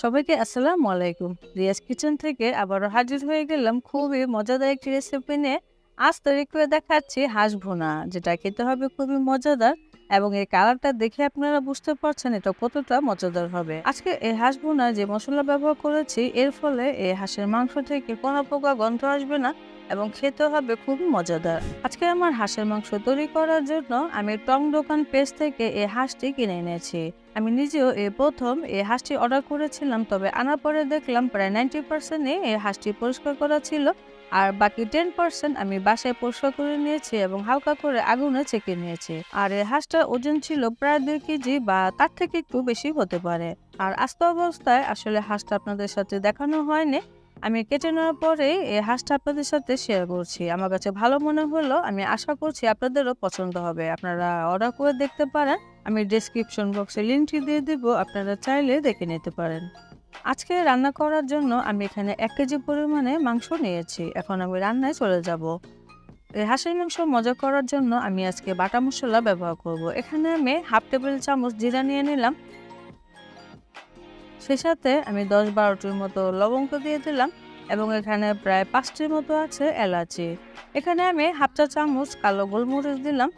সবাইকে আসসালামু আলাইকুম। রিয়াজ কিচেন থেকে আবারও হাজির হয়ে গেলাম খুবই মজাদার একটি রেসিপি নিয়ে। আজ তৈরি করে দেখাচ্ছি হাঁস ভুনা, যেটা খেতে হবে খুবই মজাদার এবং এই কালারটা দেখে আপনারা বুঝতে পারছেন এটা কতটা মজাদার হবে। আজকে এই হাঁস ভুনা যে মশলা ব্যবহার করেছি, এর ফলে এই হাঁসের মাংস থেকে কোনো পোকা গন্ধ আসবে না। এবং খেতে হবে খুব মজাদার। আজকে আমার হাঁসের মাংস তৈরি করার জন্য আমি টং দোকান পেজ থেকে এই হাঁসটি কিনে এনেছি। আমি নিজেও এই প্রথম এই হাঁসটি অর্ডার করেছিলাম, তবে আনার পরে দেখলাম প্রায় নাইনটি পার্সেন্টই এই হাঁসটি পরিষ্কার করা ছিল আর বাকি টেন পার্সেন্ট আমি বাসায় পরিষ্কার করে নিয়েছি এবং হালকা করে আগুনে চেকে নিয়েছি। আর এই হাঁসটার ওজন ছিল প্রায় দুই কেজি বা তার থেকে একটু বেশি হতে পারে। আর আস্ত অবস্থায় আসলে হাঁসটা আপনাদের সাথে দেখানো হয়নি আমি কেটে নেওয়ার পরে এই হাঁসটা আপনাদের সাথে শেয়ার করছি। আমার কাছে ভালো মনে হলো, আমি আশা করছি আপনাদেরও পছন্দ হবে। আপনারা অর্ডার করে দেখতে পারেন, আমি ডেসক্রিপশন বক্সে লিঙ্কটি দিয়ে দেবো, আপনারা চাইলে দেখে নিতে পারেন। আজকে রান্না করার জন্য আমি এখানে এক কেজি পরিমাণে মাংস নিয়েছি, এখন আমি রান্নায় চলে যাব। এই হাঁসের মাংস মজা করার জন্য আমি আজকে বাটা মশলা ব্যবহার করব। এখানে আমি হাফ টেবিল চামচ জিরা নিয়ে নিলাম। সে সাথে আমি দশ বারোটির মতো লবঙ্গ দিয়ে দিলাম। এবং এখানে প্রায় পাঁচটির মতো আছে এলাচি। এখানে আমি হাফ চা চামচ কালো গোলমরিচ দিলাম।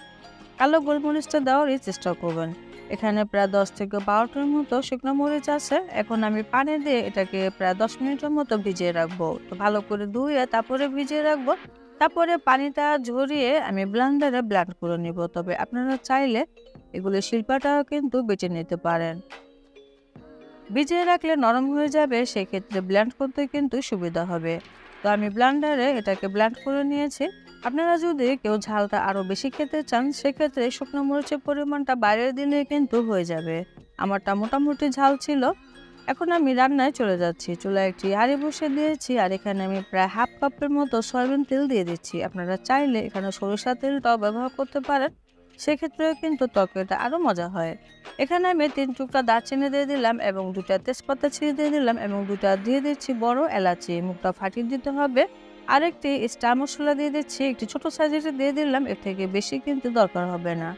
কালো গোলমরিচটা দেওয়ারই চেষ্টা করবেন। এখানে প্রায় দশ থেকে বারোটার মতো শুকনো মরিচ আছে। এখন আমি পানি দিয়ে এটাকে প্রায় দশ মিনিটের মতো ভিজিয়ে রাখব। তো ভালো করে ধুয়ে তারপরে ভিজিয়ে রাখব। তারপরে পানিটা ঝরিয়ে আমি ব্লান্ডারে ব্লেন্ড করে নিব। তবে আপনারা চাইলে এগুলো শিল্পাটাও কিন্তু বেছে নিতে পারেন। ভিজিয়ে রাখলে নরম হয়ে যাবে, সেক্ষেত্রে ব্ল্যান্ড করতে কিন্তু সুবিধা হবে। তো আমি ব্লেন্ডারে এটাকে ব্ল্যান্ড করে নিয়েছি। আপনারা যদি কেউ ঝালটা আরও বেশি খেতে চান, সেক্ষেত্রে শুকনো মরিচের পরিমাণটা বাইরের দিনে কিন্তু হয়ে যাবে। আমারটা মোটামুটি ঝাল ছিল। এখন আমি রান্নায় চলে যাচ্ছি। চুলায় একটি হাঁড়ি বসে দিয়েছি আর এখানে আমি প্রায় হাফ কাপের মতো সয়াবিন তেল দিয়ে দিচ্ছি। আপনারা চাইলে এখানে সরিষা তেলটাও ব্যবহার করতে পারেন। সেক্ষেত্রেও কিন্তু তরকারিটা আরও মজা হয়। এখানে আমি তিন টুকরা দারচিনি দিয়ে দিলাম এবং দুটা তেজপাতা ছিঁড়ে দিয়ে দিলাম এবং দুটা দিয়ে দিচ্ছি বড় এলাচি। মুখটা ফাটিয়ে দিতে হবে। আরেকটি স্টার মশলা দিয়ে দিচ্ছি, একটি ছোট সাইজের দিয়ে দিলাম, এর থেকে বেশি কিন্তু দরকার হবে না।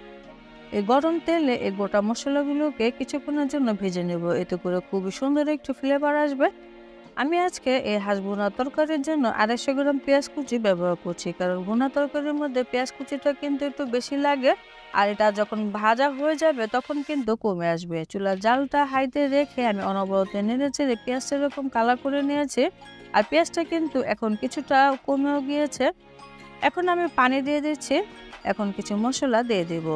এই গরম তেলে এই গোটা মশলাগুলোকে কিছুক্ষণের জন্য ভেজে নেব। এতে করে খুবই সুন্দর একটু ফ্লেভার আসবে। আমি আজকে এই হাঁস ভুনা তরকারির জন্য আড়াইশো গ্রাম পেঁয়াজ কুচি ব্যবহার করছি, কারণ ভুনা তরকারির মধ্যে পেঁয়াজ কুচিটা কিন্তু একটু বেশি লাগে আর এটা যখন ভাজা হয়ে যাবে তখন কিন্তু কমে আসবে। চুলার জালটা হাইতে রেখে আমি অনবরত নেড়ে চেড়ে পেঁয়াজটা এরকম কালার করে নিয়েছি আর পেঁয়াজটা কিন্তু এখন কিছুটা কমেও গিয়েছে। এখন আমি পানি দিয়ে দিচ্ছি, এখন কিছু মশলা দিয়ে দেব।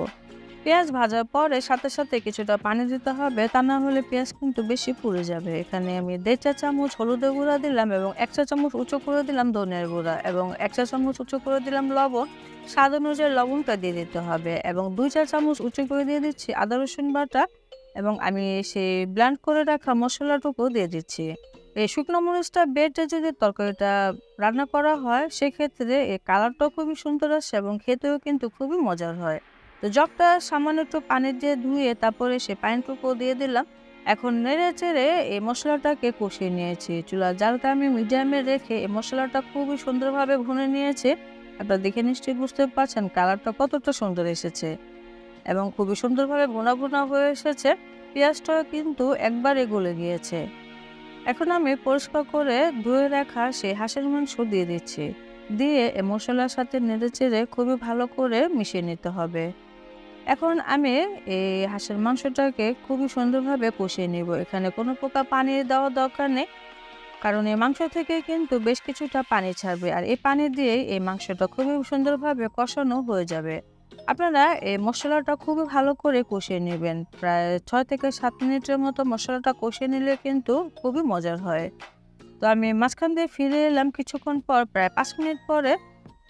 পেঁয়াজ ভাজার পরে সাথে সাথে কিছুটা পানি দিতে হবে। তা না হলে পেঁয়াজ কিন্তু বেশি পুড়ে যাবে। এখানে আমি দেড় চা চামচ হলুদের গুঁড়া দিলাম এবং এক চা চামচ উঁচু করে দিলাম ধনের গুঁড়া এবং এক চা চামচ উঁচু করে দিলাম লবণ। স্বাদ অনুযায়ী লবণটা দিয়ে দিতে হবে এবং দুই চা চামচ উঁচু করে দিয়ে দিচ্ছি আদা, রসুন বাটা এবং আমি সেই ব্ল্যান্ড করে রাখা মশলাটুকু দিয়ে দিচ্ছি। এই শুকনো মরিচটা বেটে যদি তরকারিটা রান্না করা হয়, সেক্ষেত্রে এই কালারটাও খুবই সুন্দর আসে এবং খেতেও কিন্তু খুবই মজার হয়। তো জগটা সামান্য একটু পানি দিয়ে ধুয়ে তারপরে সে পানিটুকু দিয়ে দিলাম। এখন নেড়ে চেড়ে এই মশলাটাকে কষিয়ে নিয়েছি। চুলার জালটা আমি মিডিয়ামে রেখে এই মশলাটা খুবই সুন্দরভাবে ভুনে নিয়েছি। আপনারা দেখে নিশ্চয়ই বুঝতে পারছেন কালারটা কতটা সুন্দর এসেছে এবং খুবই সুন্দরভাবে ভুনা ভুনা হয়ে এসেছে। পেঁয়াজটাও কিন্তু একবারে গলে গিয়েছে। এখন আমি পরিষ্কার করে ধুয়ে রাখা সেই হাঁসের মাংস দিয়ে দিচ্ছি। দিয়ে মশলার সাথে নেড়ে চেড়ে খুবই ভালো করে মিশিয়ে নিতে হবে। এখন আমি এই হাঁসের মাংসটাকে খুবই সুন্দরভাবে কষিয়ে নিব। এখানে কোনো প্রকার পানি দেওয়ার দরকার নেই, কারণ এই মাংস থেকে কিন্তু বেশ কিছুটা পানি ছাড়বে আর এই পানি দিয়েই এই মাংসটা খুবই সুন্দরভাবে কষানো হয়ে যাবে। আপনারা এই মশলাটা খুবই ভালো করে কষিয়ে নেবেন। প্রায় ছয় থেকে সাত মিনিটের মতো মশলাটা কষিয়ে নিলে কিন্তু খুবই মজার হয়। তো আমি মাঝখান দিয়ে ফিরে এলাম, কিছুক্ষণ পর, প্রায় পাঁচ মিনিট পরে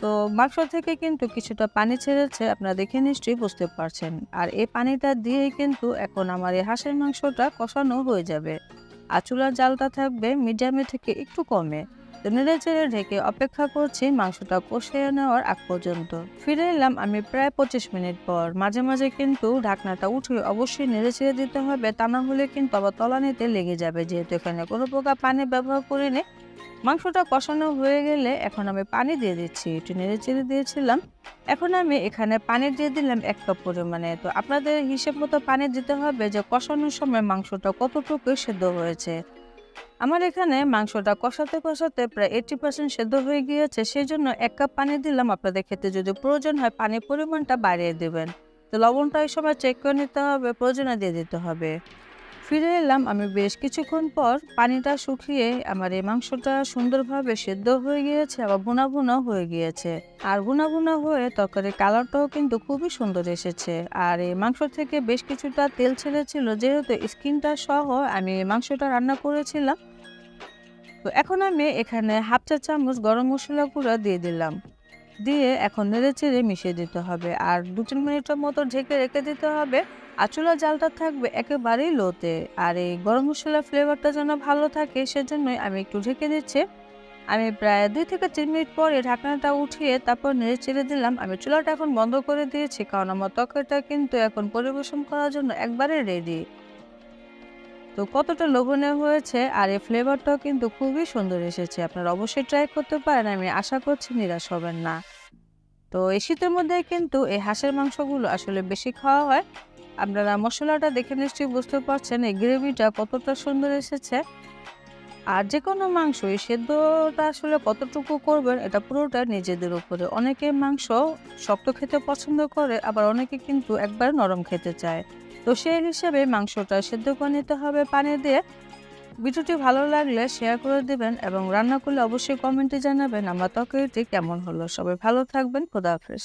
তো মাংস থেকে কিন্তু কিছুটা পানি ছেড়েছে, আপনারা দেখে নিশ্চয়ই বুঝতে পারছেন। আর এই পানিটা দিয়েই কিন্তু এখন আমার এই হাঁসের মাংসটা কষানো হয়ে যাবে। আর চুলার জালটা থাকবে মিডিয়ামে থেকে একটু কমে। নেড়ে চেড়ে ঢেকে অপেক্ষা করছি মাংসটা কষিয়ে নেওয়ার আগ পর্যন্ত। ফিরে এলাম আমি প্রায় পঁচিশ মিনিট পর। মাঝে মাঝে কিন্তু ঢাকনাটা উঠে অবশ্যই নেড়ে চেড়ে দিতে হবে, তা না হলে কিন্তু আবার তলানিতে লেগে যাবে। যেহেতু এখানে কোনো প্রকার পানি ব্যবহার করিনি। মাংসটা কষানো হয়ে গেলে এখন আমি পানি দিয়ে দিচ্ছি। একটু নেড়ে চেড়ে দিয়েছিলাম। এখন আমি এখানে পানি দিয়ে দিলাম এক কাপ পরিমাণে। তো আপনাদের হিসেব মতো পানি দিতে হবে যে কষানোর সময় মাংসটা কতটুকু সেদ্ধ হয়েছে। আমার এখানে মাংসটা কষাতে কষাতে প্রায় এইটি পার্সেন্ট সেদ্ধ হয়ে গিয়েছে সেই জন্য এক কাপ পানি দিলাম। আপনাদের ক্ষেত্রে যদি প্রয়োজন হয়, পানির পরিমাণটা বাড়িয়ে দেবেন। তো লবণটা এই সময় চেক করে নিতে হবে, প্রয়োজনে দিয়ে দিতে হবে। ফিরে এলাম আমি বেশ কিছুক্ষণ পর পানিটা শুকিয়ে আমার এই মাংসটা সুন্দরভাবে সেদ্ধ হয়ে গিয়েছে, আবার ভুনা ভুনা হয়ে গিয়েছে। আর ভুনা ভুনা হয়ে তরকারির কালারটাও কিন্তু খুবই সুন্দর এসেছে। আর এই মাংস থেকে বেশ কিছুটা তেল ছেড়েছিল, যেহেতু স্কিনটা সহ আমি মাংসটা রান্না করেছিলাম। তো এখন আমি এখানে হাফ চা চামচ গরম মশলা গুঁড়া দিয়ে দিলাম। দিয়ে এখন নেড়ে চেড়ে মিশিয়ে দিতে হবে। আর দু তিন মিনিটের মতো ঢেকে রেখে দিতে হবে। আর চুলার জালটা থাকবে একেবারেই লোতে। আর এই গরম মশলার ফ্লেভারটা যেন ভালো থাকে, সেজন্যই আমি একটু ঢেকে দিচ্ছি। আমি প্রায় দুই থেকে তিন মিনিট পরে ঢাকনাটা উঠিয়ে তারপর নেড়ে চেড়ে দিলাম। আমি চুলাটা এখন বন্ধ করে দিয়েছি, কারণ আমার তরকারিটা কিন্তু এখন পরিবেশন করার জন্য একবারে রেডি তো কতটা লোভনীয় হয়েছে আর এই ফ্লেভারটাও কিন্তু খুবই সুন্দর এসেছে। আপনারা অবশ্যই ট্রাই করতে পারেন, আমি আশা করছি নিরাশ হবেন না। তো এই শীতের মধ্যে কিন্তু এই হাঁসের মাংসগুলো আসলে বেশি খাওয়া হয়। আপনারা মশলাটা দেখে নিশ্চয়ই বুঝতে পারছেন এই গ্রেভিটা কতটা সুন্দর এসেছে। আর যে কোনো মাংস, এই সেদ্ধটা আসলে কতটুকু করবেন, এটা পুরোটা নিজেদের উপরে। অনেকে মাংস শক্ত খেতে পছন্দ করে, আবার অনেকে কিন্তু একবার নরম খেতে চায়। তো সেই হিসেবে মাংসটা সেদ্ধ করে নিতে হবে পানি দিয়ে। ভিডিওটি ভালো লাগলে শেয়ার করে দেবেন এবং রান্না করলে অবশ্যই কমেন্টে জানাবেন। আমার ত্বকেরটি কেমন হলো? সবাই ভালো থাকবেন। খোদা হাফেজ।